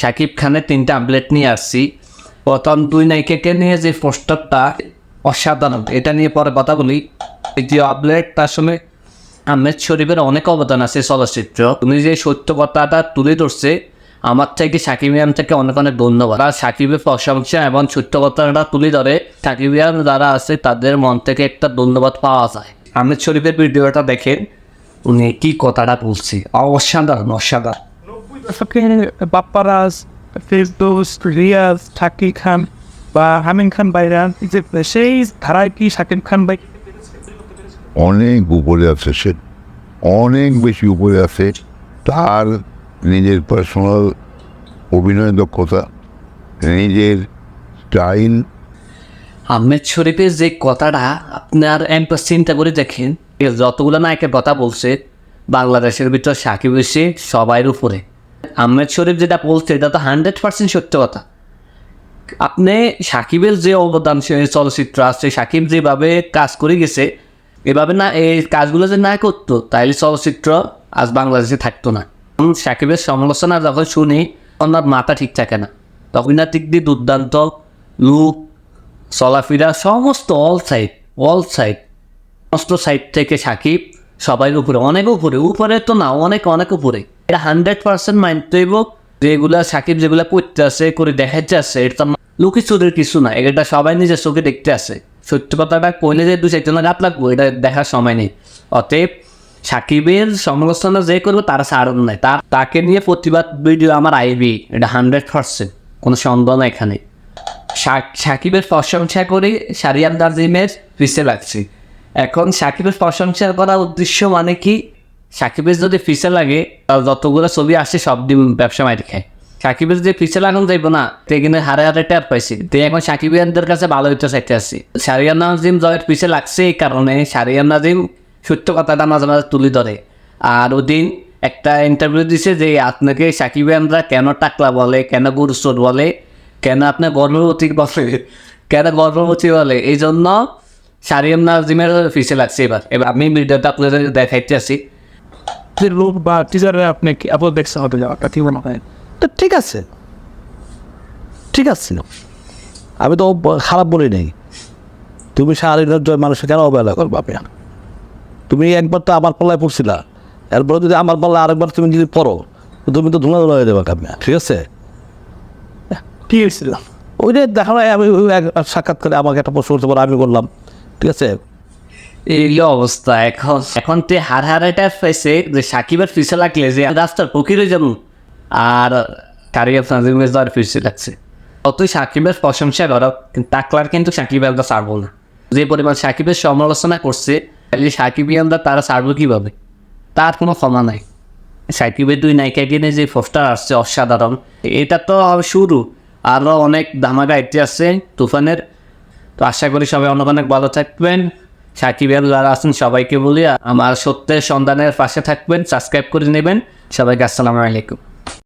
শাকিব খানের তিনটা আপডেট নিয়ে আসছি। প্রথম দুই নায়িকাকে নিয়ে যে পোস্টারটা অসাধারণ, এটা নিয়ে পরে কথা বলি। এই যে আপডেটটা আসলে আহমেদ শরীফের অনেক অবদান আছে চলচ্চিত্র। তুমি যে সত্য কথাটা তুলে ধরছে, আমার থেকে, সাকিব ইয়ান থেকে অনেক অনেক ধন্যবাদ। আর সাকিবের প্রশংসা এবং সত্য কথাটা তুলে ধরে। সাকিব ইয়ান যারা আছে, তাদের মন থেকে একটা ধন্যবাদ পাওয়া যায়। আহমেদ শরীফের ভিডিওটা দেখেন, উনি কি কথাটা বলছে। অসাধারণ অসাধারণ। দশকে বাপ্পারাজ ফেরদৌস রিয়াজ শাকিব খান বা হামিন খান বাইরান যে সেই ধারায় কি শাকিব খান ভাই অনেক উপরে আছে সে অনেক বেশি উপরে আছে। তার নিজের পার্সোনাল অভিনয় দক্ষতা নিজের স্টাইল আহমেদ শরীফের যে কথাটা আপনার একবার চিন্তা করে দেখেন যতগুলো নায়কের কথা বলছে বাংলাদেশের ভিতর সাকিব এসে সবাই উপরে। আহমেদ শরীফ যেটা বলছে, এটা তো হান্ড্রেড পার্সেন্ট সত্য কথা। আপনি সাকিবের যে অবদান চলচ্চিত্র আছে, সাকিব যেভাবে কাজ করে গেছে, এভাবে না, এই কাজগুলো যে না করতো, তাইলে চলচ্চিত্র আজ বাংলাদেশে থাকতো না। সাকিবের সমালোচনা যখন শুনি ওনার মাথা ঠিক থাকে না। তখন দিক দিয়ে দুর্দান্ত, লুক, চলাফেরা, সমস্ত অল সাইড অল সাইড সমস্ত সাইড থেকে সাকিব সবাই উপরে, অনেক উপরে উপরে তো না, অনেক অনেক উপরে। এটা হান্ড্রেড পার্সেন্ট মানতে যেগুলা সাকিব যেগুলা করতে আছে করে দেখাচ্ছে আছে এটা তো লুকি চুরির কিছু না, এটা সবাই নিজের চোখে দেখতে আছে সত্য কথাটা কইলে যে দু চারজনের গাত লাগবো, এটা দেখার সময় নেই। অতএব সাকিবের সমালোচনা যে করবে, তারা ছাড়ন নাই। তার, তাকে নিয়ে প্রতিবাদ ভিডিও আমার আইবি এটা হান্ড্রেড পার্সেন্ট, কোনো সন্দেহ না এখানে। সাকিবের প্রশংসা করে সারিয়ান নাজিমের পিছে লাগছে। এখন সাকিবের প্রশংসা করার উদ্দেশ্য মানে কি? সাকিবের যদি পিছে লাগে যতগুলো ছবি আসে সব দিন ব্যবসা মারি খায়। সাকিবের যে পিছে লাগানো যাইব না, তে কিন্তু হারে হারে ট্যাপ পাইছি। তে এখন সাকিবিয়ানদের কাছে ভালো হইতে চাইতে আসছি সারিয়ান নাজিম জয়ের পিছে লাগছে এই কারণে সারিয়ান নাজিম সত্য কথাটা মাঝে মাঝে তুলে ধরে। আর ওদিন একটা ইন্টারভিউ দিছে যে, আপনাকে সাকিবিয়ানরা কেন টাকলা বলে, কেন গুরুচোর বলে, কেন আপনার গর্ভবতী বলে, কেন গর্ভবতী বলে, এই জন্য সারিয়াম নাজিমের ফিসে লাগছে এবার। এবার আমি ভিডিওটা আপনাদের দেখাইতে আসি লোক বা টিচারে আপনি কি আপনি দেখছেন হতে যাওয়াটা কি মনে হয় তো ঠিক আছে। ঠিক আছে। আমি তো খারাপ বলি নাই। তুমি জয় মানুষকে কেন অবহেলা করব আপনি তুমি একবার তো আমার পাল্লায় পড়ছিলা। এরপরে যদি আমার পাল্লায় আরেকবার তুমি যদি পড়ো তুমি তো ধুলা ধুলা হয়ে যাবে কামে ঠিক আছে? কি হয়েছিল? ওই যে দেখা আমি সাক্ষাৎ করে আমাকে একটা প্রশ্ন করতে পারো আমি করলাম ঠিক আছে? এই অবস্থা, এখন এখন তে হার হারাটা পাইছে যে সাকিবের ফিসে লাগলে যে রাস্তার হয়ে যাব। আর কারিয়াব নাজিমের যাওয়ার ফিসে লাগছে। অতই সাকিবের প্রশংসা করো, কিন্তু তাকলার কিন্তু সাকিব আলদা ছাড়বো না। যে পরিমাণ সাকিবের সমালোচনা করছে, তাহলে সাকিবিয়ানরা তারা ছাড়বো কীভাবে? তার কোনো ক্ষমা নাই। সাকিবের দুই নায়িকা কিনে যে পোস্টার আসছে অসাধারণ, এটা তো শুরু। আরও অনেক ধামাকা আইতে আসছে তুফানের। তো আশা করি সবাই অনেক অনেক ভালো থাকবেন। সাকিবের যারা আছেন সবাইকে বলি, আমার সত্যের সন্ধানের পাশে থাকবেন সাবস্ক্রাইব করে নেবেন। সবাইকে আসসালামু আলাইকুম।